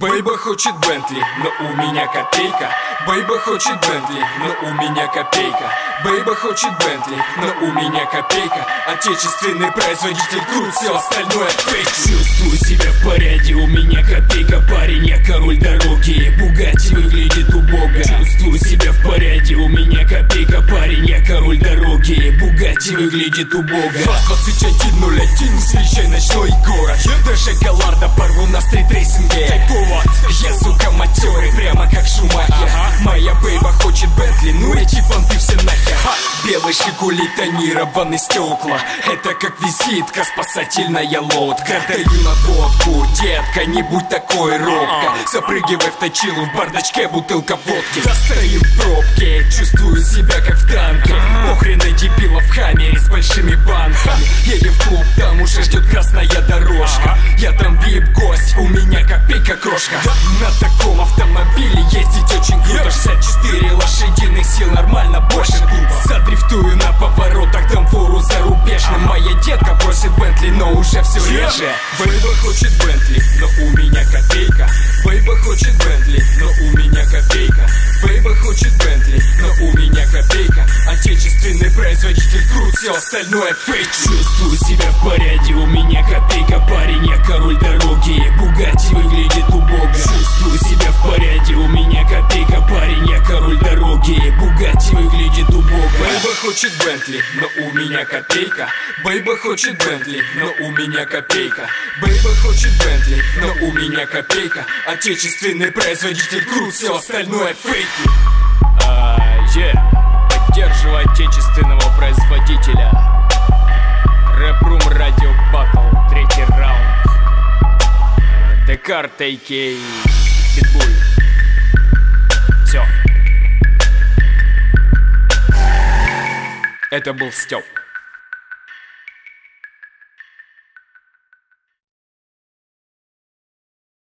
Бейба хочет Бентли, но у меня копейка. Бейба хочет Бентли, но у меня копейка. Бейба хочет Бентли, но у меня копейка. Отечественный производитель крут, все остальное фейк. Чувствую себя в порядке, у меня копейка. Парень, я король дороги, Бугати выглядит убого. Чувствую себя в порядке, у меня копейка. Парень, я король дороги, Бугати выглядит убого. 2101, встречай ночной город. Даже Галарда порву на стрит-рейсинге хочет Бентли, ну эти понты все нахер. Белый Жигули, тонированные стекла. Это как визитка, спасательная лодка. Даю на водку, детка, не будь такой робко Запрыгивай в точилу, в бардачке бутылка водки. Достаю в пробке, чувствую себя как в танке. Похрен на дебилов в хаммере с большими банками. Едем в клуб, там уже ждет красная дорожка. Я там вип-гость, у меня копейка крошка. На таком автомобиле ездить очень круто. 64 все реже Бейба хочет Бентли, но у меня копейка. Бейба хочет Бентли, но у меня копейка. Бейба хочет Бентли, но у меня копейка. Отечественный производитель крут, все остальное фейк. Чувствую себя в порядке, у меня копейка Парень, я король дороги, Бугати хочет Бентли, но у меня копейка. Бейба хочет Бентли, но у меня копейка. Бейба хочет Бентли, но у меня копейка. Отечественный производитель крут, все остальное фейки. А, е, поддерживай отечественного производителя. Рэпрум Радио Батл, третий раунд. Декарт, а.к.а. Питбуль Это был Степ